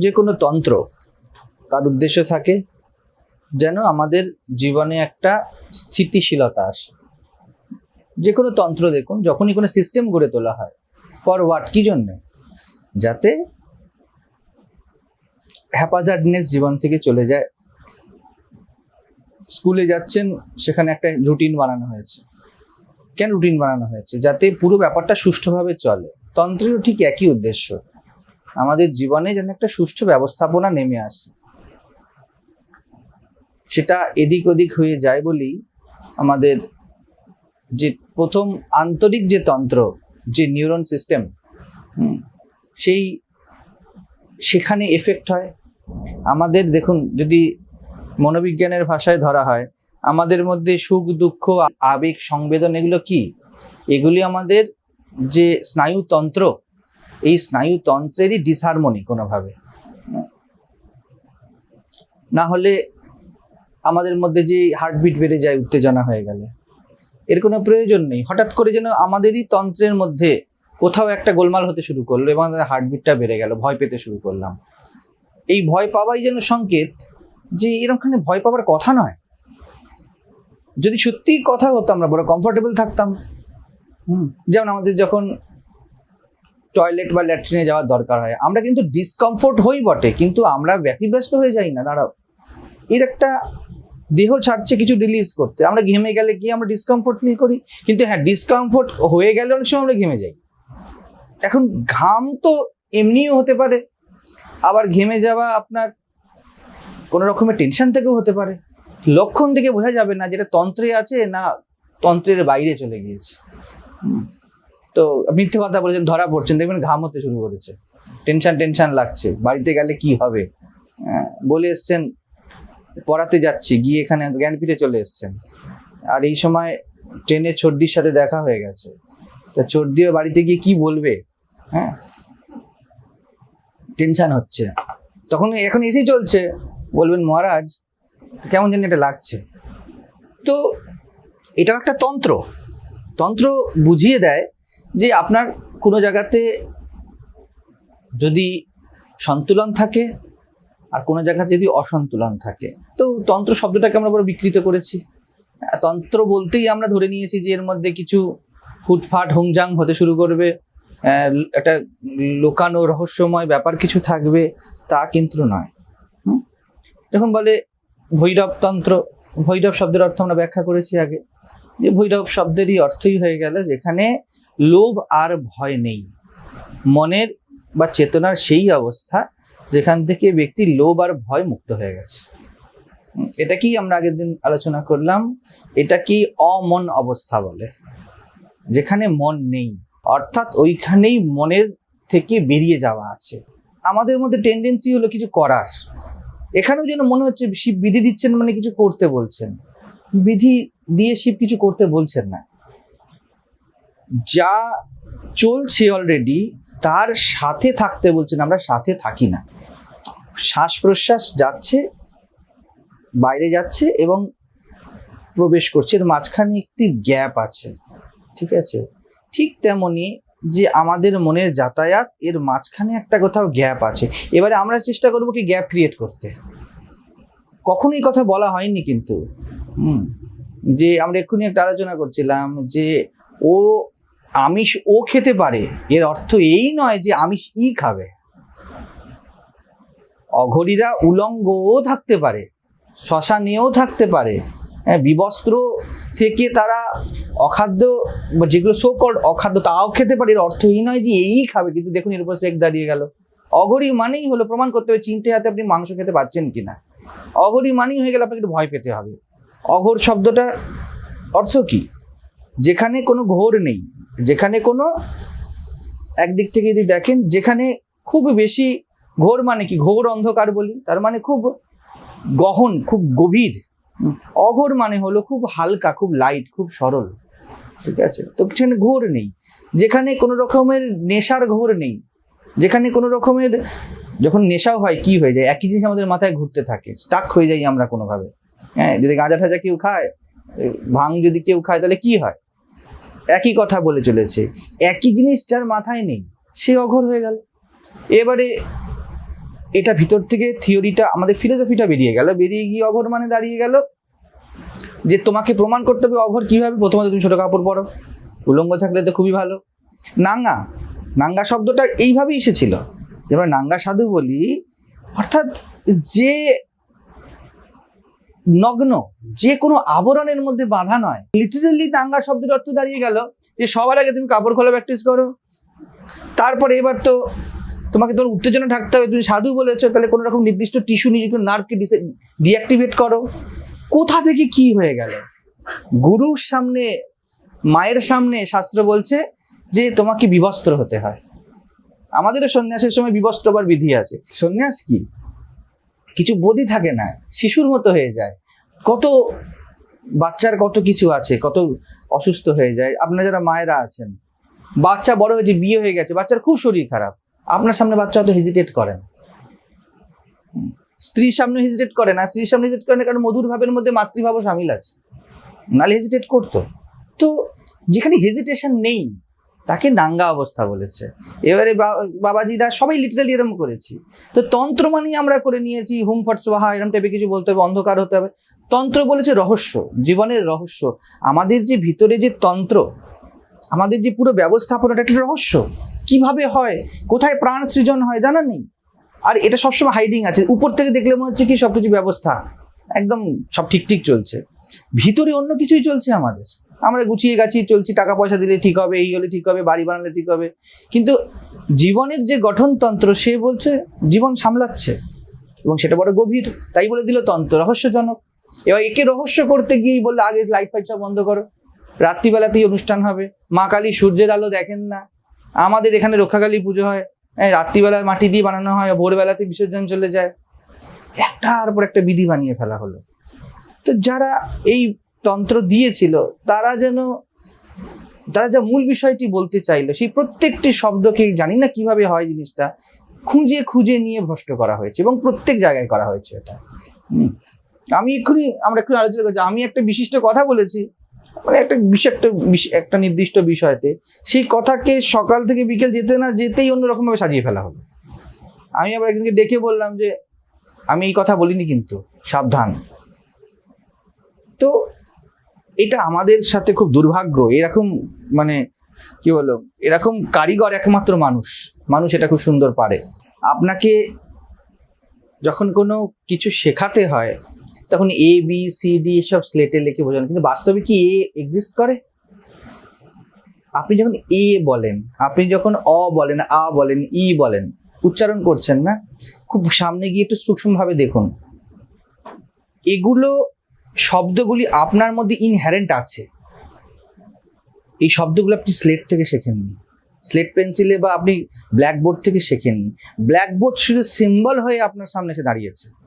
যে কোনো তন্ত্র তার উদ্দেশ্য থাকে যেন আমাদের জীবনে একটা স্থিতিশীলতা আসে। যে কোনো তন্ত্র দেখুন, যখনই কোনো সিস্টেম গড়ে তোলা হয় ফর হোয়াট কি জন্যে? যাতে হ্যাপাজার্ডনেস জীবন থেকে চলে যায়। স্কুলে যাচ্ছেন, সেখানে একটা রুটিন বানানো হয়েছে। কেন রুটিন বানানো হয়েছে? যাতে পুরো ব্যাপারটা সুষ্ঠুভাবে চলে। তন্ত্রেরও ঠিক একই উদ্দেশ্য। আমাদের জীবনে যেন একটা সুষ্ঠু ব্যবস্থাপনা নেমে আসে। সেটা এদিক ওদিক হয়ে যায় বলেই আমাদের যে প্রথম আন্তরিক যে তন্ত্র, যে নিউরন সিস্টেম সেই সেখানে এফেক্ট হয়। আমাদের দেখুন, যদি মনোবিজ্ঞানের ভাষায় ধরা হয়, আমাদের মধ্যে সুখ, দুঃখ, আবেগ, সংবেদন এগুলো কি? এগুলি আমাদের যে স্নায়ুতন্ত্র এই স্নায়ুতন্ত্রেরই ডিসহারমোনি কোনোভাবে। না হলে আমাদের মধ্যে যে হার্টবিট বেড়ে যায়, উত্তেজনা হয়ে গেলে। এর কোনো প্রয়োজন নেই। হঠাৎ করে যেন আমাদেরই তন্ত্রের মধ্যে কোথাও একটা গোলমাল হতে শুরু করল এবং আমাদের হার্টবিটটা বেড়ে গেল, ভয় পেতে শুরু করলাম। এই ভয় পাওয়াই যেন সংকেত যে এরকমখানে ভয় পাওয়ার কথা নয়। যদি সত্যি কথা হতো, আমরা বড় কমফোর্টেবল থাকতাম। যেমন আমাদের যখন টয়লেট বা ল্যাট্রিনে যাওয়ার দরকার হয়। আমরা কিন্তু ডিসকমফোর্ট হই বটে, কিন্তু আমরা ব্যতিব্যস্ত হয়ে যাই না, দাঁড়াও। এর একটা দেহ ছাড়ছে কিছু রিলিজ করতে। আমরা ঘেমে গেলে কি আমরা ডিসকমফোর্ট ফিল করি? কিন্তু হ্যাঁ ডিসকমফোর্ট হয়ে গেলে অনেক সময় আমরা ঘেমে যাই। এখন ঘাম তো এমনিও হতে পারে, আবার ঘেমে যাওয়া আপনার কোনো রকমের টেনশন থেকেও হতে পারে। লক্ষণ থেকে বোঝা যাবে না যেটা তন্ত্রে আছে না তন্ত্রের বাইরে চলে গিয়েছে। তো মিথ্যে কথা বলেছেন ধরা পড়ছেন দেখবেন ঘাম হতে শুরু করেছে। টেনশন টেনশন লাগছে বাড়িতে গেলে কি হবে? হ্যাঁ, বলে এসছেন পড়াতে যাচ্ছি গিয়ে এখানে জ্ঞানপীঠে চলে এসছেন। আর এই সময় ট্রেনে ছর্দির সাথে দেখা হয়ে গেছে। তা ছর্দিও বাড়িতে গিয়ে কি বলবে? হ্যাঁ টেনশন হচ্ছে। তখন এখন এসি চলছে। বলবেন মহারাজ কেমন জানি এটা লাগছে। তো এটাও একটা তন্ত্র। তন্ত্র বুঝিয়ে দেয় যে আপনার কোনো জায়গাতে যদি সন্তুলন থাকে আর কোনো জায়গাতে যদি অসন্তুলন থাকে। তো তন্ত্র শব্দটাকে আমরা বড় বিকৃত করেছি। তন্ত্র বলতেই আমরা ধরে নিয়েছি যে এর মধ্যে কিছু ফুটফাট হুংজাং হতে শুরু করবে। একটা লোকানো রহস্যময় ব্যাপার কিছু থাকবে, তা কিন্তু নয়? যখন বলে ভৈরব তন্ত্র, ভৈরব শব্দের অর্থ আমরা ব্যাখ্যা করেছি আগে। যে ভৈরব শব্দেরই অর্থই হয়ে গেল যেখানে লোভ আর ভয় নেই। মনের বা চেতনার সেই অবস্থা যেখান থেকে ব্যক্তি লোভ আর ভয় মুক্ত হয়ে গেছে। এটা কি আমরা আগের দিন আলোচনা করলাম? এটা কি অমন অবস্থা বলে? যেখানে মন নেই, অর্থাৎ ওইখানেই মনের থেকে বেরিয়ে যাওয়া আছে। আমাদের মধ্যে টেন্ডেন্সি হলো কিছু করার। এখানেও যেন মনে হচ্ছে শিব বিধি দিচ্ছেন মানে কিছু করতে বলছেন। বিধি দিয়ে শিব কিছু করতে বলছেন না। যা চলছে অলরেডি তার সাথে থাকতে বলছেন আমরা, সাথে থাকি না। শ্বাস প্রশ্বাস যাচ্ছে, বাইরে যাচ্ছে এবং প্রবেশ করছে। এর মাঝখানে একটি গ্যাপ আছে, ঠিক আছে? ঠিক তেমনি যে আমাদের মনের যাতায়াত, এর মাঝখানে একটা কোথাও গ্যাপ আছে। এবারে আমরা চেষ্টা করব কি গ্যাপ ক্রিয়েট করতে। কখনোই কথা বলা হয়নি কিন্তু। যে আমরা এক্ষুনি একটা আলোচনা করছিলাম যে ও আমিষ ও খেতে পারে। এর অর্থ এই নয় যে আমিষ ই খাবে। অঘরীরা উলঙ্গও থাকতে পারে, শ্মশানেও থাকতে পারে। হ্যাঁ বিবস্ত্র থেকে তারা অখাদ্য যেগুলো সো কল্ড অখাদ্য, তাও খেতে পারে। এর অর্থ এই নয় যে এই খাবে, কিন্তু দেখুন এর উপর সেক দাঁড়িয়ে গেল। অঘরী মানেই হলো প্রমাণ করতে হবে চিনতে হাতে আপনি মাংস খেতে পাচ্ছেন কিনা। অঘরী মানেই হয়ে গেলে আপনাকে একটু ভয় পেতে হবে। অঘোর শব্দটা অর্থ কি? যেখানে কোনো ঘোর নেই যেখানে কোনো একদিক থেকে যদি দেখেন, যেখানে খুব বেশি ঘোর মানে কি? ঘোর অন্ধকার বলি, তার মানে খুব গহন, খুব গভীর। অঘোর মানে হলো খুব হালকা, খুব লাইট খুব সরল। ঠিক আছে? তো সেখানে ঘোর নেই। যেখানে কোনো রকমের নেশার ঘোর নেই। যেখানে কোনো রকমের যখন নেশাও হয়, কি হয়ে যায়? একই জিনিস আমাদের মাথায় ঘুরতে থাকে। স্টাক হয়ে যাই আমরা কোনোভাবে। হ্যাঁ যদি গাঁজা ঠাজা কেউ খায় ভাং যদি কেউ খায়, তাহলে কি হয়? একই কথা বলে চলেছে। একই জিনিস যার মাথায় নেই, সে অঘর হয়ে গেল। এবারে এটা ভিতর থেকে থিওরিটা, আমাদের ফিলোসফিটা বেরিয়ে গেল। বেরিয়ে গিয়ে অঘর মানে দাঁড়িয়ে গেল যে তোমাকে প্রমাণ করতে হবে অঘর কীভাবে। প্রথমত তুমি ছোট কাপড় পরো, উলঙ্গ থাকলে তো খুবই ভালো। নাঙ্গা নাঙ্গা শব্দটা এইভাবেই এসেছিল। যে আমরা নাঙ্গা সাধু বলি, অর্থাৎ যে নগ্ন, যে কোনো আবরণের মধ্যে বাধা নয়। লিটারেলি নাঙ্গা শব্দের অর্থ দাঁড়িয়ে গেল যে সবার আগে তুমি কাপড় খোলা প্র্যাকটিস করো। তারপরে এবার তো তোমাকে তোমার উত্তেজনা ঢাকতে হবে। তুমি সাধু বলেছ, তাহলে কোনো রকম নির্দিষ্ট টিস্যু নিজেকে নার্ভকে ডিঅ্যাক্টিভেট করো। কোথা থেকে কি হয়ে গেল? গুরুর সামনে, মায়ের সামনে শাস্ত্র বলছে যে তোমাকে বিবস্ত্র হতে হয়। আমাদেরও সন্ন্যাসের সময় বিবস্ত্র বিধি আছে। সন্ন্যাস কি? কিছু বোধই থাকে না, শিশুর মতো হয়ে যায়। কত বাচ্চার কত কিছু আছে, কত অসুস্থ হয়ে যায়, আপনার যারা মায়েরা আছেন, বাচ্চা বড় হয়েছে, বিয়ে হয়ে গেছে, বাচ্চার খুব শরীর খারাপ, আপনার সামনে বাচ্চা হয়তো হেজিটেট করেন স্ত্রীর সামনে হেজিটেট করে না, স্ত্রীর সামনে হেজিটেট করে না, কারণ মধুর ভাবের মধ্যে মাতৃভাবও সামিল আছে। নালে হেজিটেট করতো। তো যেখানে হেজিটেশন নেই, তাকে নাঙ্গা অবস্থা বলেছে। এবারে বাবাজিরা সবাই লিটারালি এরম করেছি। তো তন্ত্র মানেই আমরা করে নিয়েছি, হুম ফট সোহা এরকম টাইপের কিছু বলতে হবে, অন্ধকার হতে হবে। তন্ত্র বলেছে রহস্য, জীবনের রহস্য। আমাদের যে ভিতরে যে তন্ত্র, আমাদের যে পুরো ব্যবস্থাপনাটা একটা রহস্য। কীভাবে হয়? কোথায় প্রাণ সৃজন হয় জানা নেই। আর এটা সবসময় হাইডিং আছে। উপর থেকে দেখলে মনে হচ্ছে কি সবকিছু ব্যবস্থা। একদম সব ঠিক ঠিক চলছে। ভিতরে অন্য কিছুই চলছে আমাদের। আমরা গুছিয়ে গাছিয়ে চলছি, টাকা পয়সা দিলে ঠিক হবে, এই হলে ঠিক হবে, বাড়ি বানালে ঠিক হবে। কিন্তু জীবনের যে গঠনতন্ত্র সে বলছে জীবন সামলাচ্ছে। এবং সেটা বড় গভীর। তাই বলে দিল তন্ত্র, রহস্যজনক। এবার একে রহস্য করতে গিয়েই বললে, আগে লাইট ফাইট সব বন্ধ করো। রাত্রিবেলাতেই অনুষ্ঠান হবে। মা কালী সূর্যের আলো দেখেন না। আমাদের এখানে রক্ষাকালী পুজো হয়। রাত্রিবেলা মাটি দিয়ে বানানো হয় ভোরবেলাতে বিসর্জন চলে যায়। একটার পর একটা বিধি বানিয়ে ফেলা হলো। তো যারা এই তন্ত্র দিয়েছিল, তারা যেন, তারা যা মূল বিষয়টি বলতে চাইলো, সেই প্রত্যেকটি শব্দকে জানি না কীভাবে হয় জিনিসটা, খুঁজে খুঁজে নিয়ে ভ্রষ্ট করা হয়েছে এবং প্রত্যেক জায়গায় করা হয়েছে এটা। আমি এক্ষুনি আমরা একটু আলোচনা করছি। আমি একটা বিশিষ্ট কথা বলেছি মানে একটা বিশেষ একটা একটা নির্দিষ্ট বিষয়তে। সেই কথাকে সকাল থেকে বিকেল যেতে না যেতেই অন্যরকম ভাবে সাজিয়ে ফেলা হবে। আমি আবার একজনকে ডেকে বললাম যে, আমি এই কথা বলিনি কিন্তু, সাবধান। তো এটা আমাদের সাথে খুব দুর্ভাগ্য। এরকম মানে কি বলো এরকম কারিগর একমাত্র মানুষ। মানুষ এটা খুব সুন্দর পারে। আপনাকে যখন কোনো কিছু শেখাতে হয় তখন এ বি সি ডি সব স্লেটে লিখে বোঝানো। কিন্তু বাস্তবে কি এ এক্সিস্ট করে? আপনি যখন এ বলেন, আপনি যখন অ বলেন, আ বলেন, ই বলেন, উচ্চারণ করছেন না, খুব সামনে গিয়ে একটু সূক্ষ্মভাবে দেখুন। এগুলো শব্দগুলি আপনার মধ্যে ইনহ্যারেন্ট আছে। এই শব্দগুলো আপনি স্লেট থেকে শেখেননি। স্লেট পেন্সিলে বা আপনি ব্ল্যাকবোর্ড থেকে শেখেননি। ব্ল্যাকবোর্ড শুধু সিম্বল হয়ে আপনার সামনে এসে দাঁড়িয়েছে।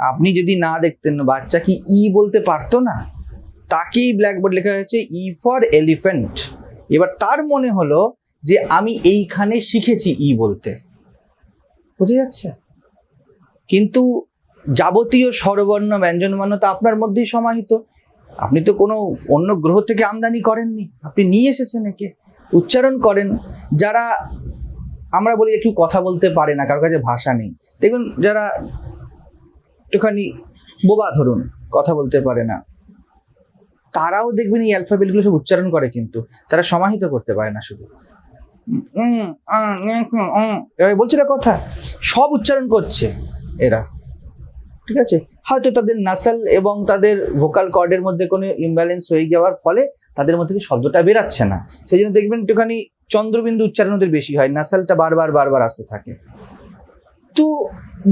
আপনি যদি না দেখতেন, বাচ্চা কি ই বলতে পারতো না? তাকেই ব্ল্যাকবোর্ড লেখা হয়েছে ই ফর এলিফ্যান্ট এবার তার মনে হলো যে আমি এইখানে শিখেছি ই বলতে। বুঝে যাচ্ছে? কিন্তু যাবতীয় স্বরবর্ণ, ব্যঞ্জনবর্ণ তো আপনার মধ্যেই সমাহিত। আপনি তো কোনো অন্য গ্রহ থেকে আমদানি করেননি। আপনি নিয়ে এসেছেন একে। উচ্চারণ করেন। যারা, আমরা বলি একটু কথা বলতে পারে না কারোর কাছে ভাষা নেই। দেখুন, যারা একটুখানি বোবা ধরুন, কথা বলতে পারে না। তারাও দেখবেন এই অ্যালফাবেটগুলো সব উচ্চারণ করে কিন্তু, তারা সমাহিত করতে পারে না শুধু। বলছে না কথা, সব উচ্চারণ করছে এরা। ঠিক আছে? হয়তো তাদের নাসাল এবং তাদের ভোকাল কর্ডের মধ্যে কোনো ইমব্যালেন্স হয়ে যাওয়ার ফলে তাদের মধ্যে শব্দটা বেরাচ্ছে না। সেই জন্য দেখবেন একটুখানি চন্দ্রবিন্দু উচ্চারণ ওদের বেশি হয় নাসালটা বারবার বারবার আসতে থাকে। তো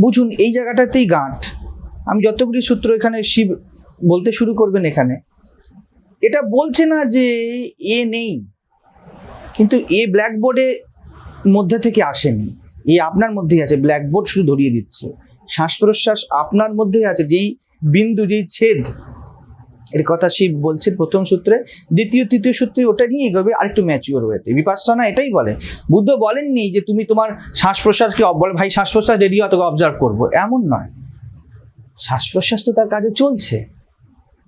বুঝুন, এই জায়গাটাতেই গাঁট। আমি যতগুলি সূত্র এখানে শিব বলতে শুরু করবেন এখানে, এটা বলছে না যে এ নেই, কিন্তু এ ব্ল্যাকবোর্ডে মধ্যে থেকে আসেনি, এ আপনার মধ্যেই আছে ব্ল্যাকবোর্ড শুধু ধরিয়ে দিচ্ছে শ্বাস প্রশ্বাস আপনার মধ্যেই আছে, যেই বিন্দু, যেই ছেদ, এর কথা শিব বলছেন প্রথম সূত্রে, দ্বিতীয়, তৃতীয় সূত্রে ওটা নিয়ে এগোবে, আরেকটু ম্যাচিওর ওয়েতে বিপাশনা এটাই বলে, বুদ্ধ বলেননি যে তুমি তোমার শ্বাস প্রশ্বাসকে ভাই শ্বাস প্রশ্বাস দেরি হয়, তোকে অবজার্ভ করব, এমন নয়। শ্বাস প্রশ্বাস তো তার কাজে চলছে।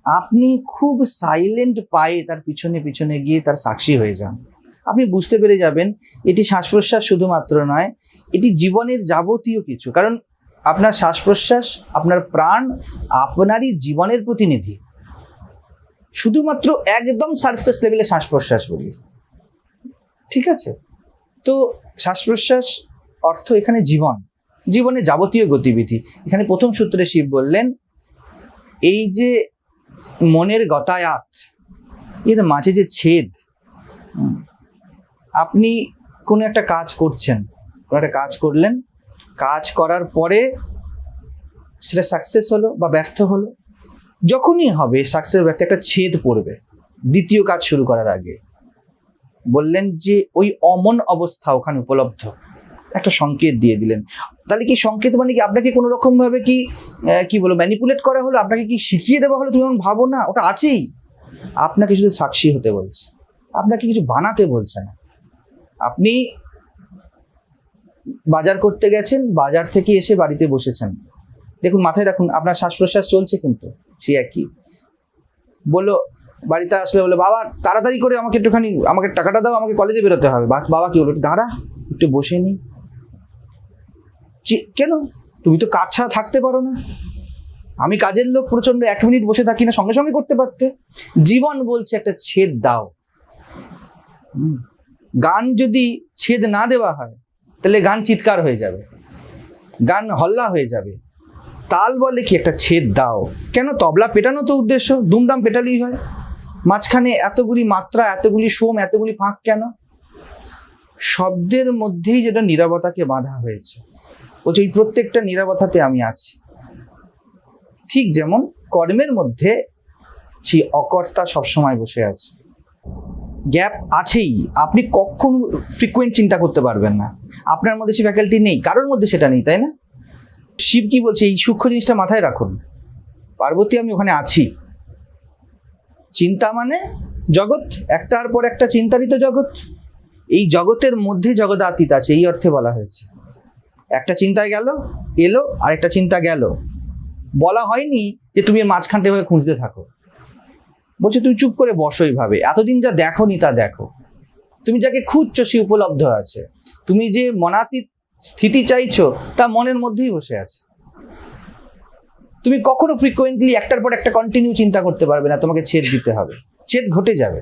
আপনি খুব সাইলেন্ট পায়ে তার পিছনে পিছনে গিয়ে তার সাক্ষী হয়ে যান। আপনি বুঝতে পেরে যাবেন, এটি শ্বাস প্রশ্বাস শুধুমাত্র নয়, এটি জীবনের যাবতীয় কিছু। কারণ আপনার শ্বাস প্রশ্বাস আপনার প্রাণ আপনারই জীবনের প্রতিনিধি। শুধুমাত্র একদম সারফেস লেভেলে শ্বাস প্রশ্বাস বলি। ঠিক আছে? তো শ্বাস প্রশ্বাস অর্থ এখানে জীবন। জীবনে যাবতীয় গতিবিধি। এখানে প্রথম সূত্রে শিব বললেন, এই যে মনের গতায়াত, এর মাঝে যে ছেদ আপনি কোনো একটা কাজ করছেন, কোনো একটা কাজ করলেন, কাজ করার পরে সেটা সাকসেস হলো বা ব্যর্থ হলো, যখনই হবে সাকসেস ব্যর্থ, একটা ছেদ পড়বে। দ্বিতীয় কাজ শুরু করার আগে। বললেন যে ওই অমন অবস্থা ওখানে উপলব্ধ। একটা সংকেত দিয়ে দিলেন। তাহলে কি সংকেত মানে কি আপনাকে কোনো রকম ভাবে কি কি বলব ম্যানিপুলেট করা হলো? আপনাকে কি শিখিয়ে দেওয়া হলো তুমি এমন ভাবো না? ওটা আছেই। আপনাকে শুধু সাক্ষী হতে বলছে। আপনাকে কিছু বানাতে বলছে না। আপনি বাজার করতে গেছেন, বাজার থেকে এসে বাড়িতে বসেছেন। দেখুন, মাথায় রাখুন, আপনার শ্বাস প্রশ্বাস চলছে কিন্তু সে একই। বলল, বাড়িতে আসলে বলে বাবা, তাড়াতাড়ি করে আমাকে একটুখানি, আমাকে টাকাটা দাও, আমাকে কলেজে বেরোতে হবে। বাবা, কি বলো দাঁড়া, একটু বসে নি। চি- কেন? তুমি তো কাজ ছাড়া থাকতে পারো না। আমি কাজের লোক প্রচণ্ড এক মিনিট বসে থাকি না, সঙ্গে সঙ্গে করতে পারতে। জীবন বলছে একটা ছেদ দাও। গান যদি ছেদ না দেওয়া হয়, তাহলে গান চিৎকার হয়ে যাবে। গান হল্লা হয়ে যাবে। তাল বলে কি একটা ছেদ দাও। কেন? তবলা পেটানো তো উদ্দেশ্য দুমদাম পেটালেই হয়। মাঝখানে এতগুলি মাত্রা, এতগুলি সোম, এতগুলি ফাঁক কেন? শব্দের মধ্যেই যেটা নিরবতাকে বাঁধা হয়েছে। বলছে, এই প্রত্যেকটা নিরবতাতে আমি আছি। ঠিক যেমন কর্মের মধ্যে সেই অকর্তা সবসময় বসে আছে। গ্যাপ আছেই। আপনি কখন ফ্রিকুয়েন্ট চিন্তা করতে পারবেন না। আপনার মধ্যে সেই ফ্যাকাল্টি নেই, কারোর মধ্যে সেটা নেই, তাই না? শিব কি বলছে, এই সূক্ষ্ম জিনিসটা মাথায় রাখুন। পার্বতী, আমি ওখানে আছি। চিন্তা মানে জগৎ, একটার পর একটা চিন্তারিত জগৎ। এই জগতের মধ্যে জগদাতীত আছে, এই অর্থে বলা হয়েছে। একটা চিন্তায় গেল, এলো আর একটা চিন্তা গেল। বলা হয়নি যে তুমি মাঝখানটা এভাবে খুঁজতে থাকো। বলছে, তুমি চুপ করে বসো এইভাবে। এতদিন যা দেখো নি তা দেখো। তুমি যাকে খুঁজছো সে উপলব্ধ আছে। তুমি যে মনাতীত স্থিতি চাইছো তা মনের মধ্যেই বসে আছে। তুমি কখনো ফ্রিকোয়েন্টলি একটার পর একটা কন্টিনিউ চিন্তা করতে পারবে না। তোমাকে ছেদ দিতে হবে। ছেদ ঘটে যাবে।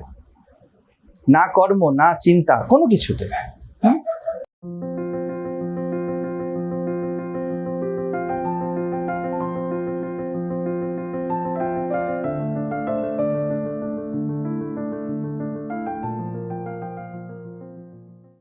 না কর্ম, না চিন্তা, কোনো কিছুতে।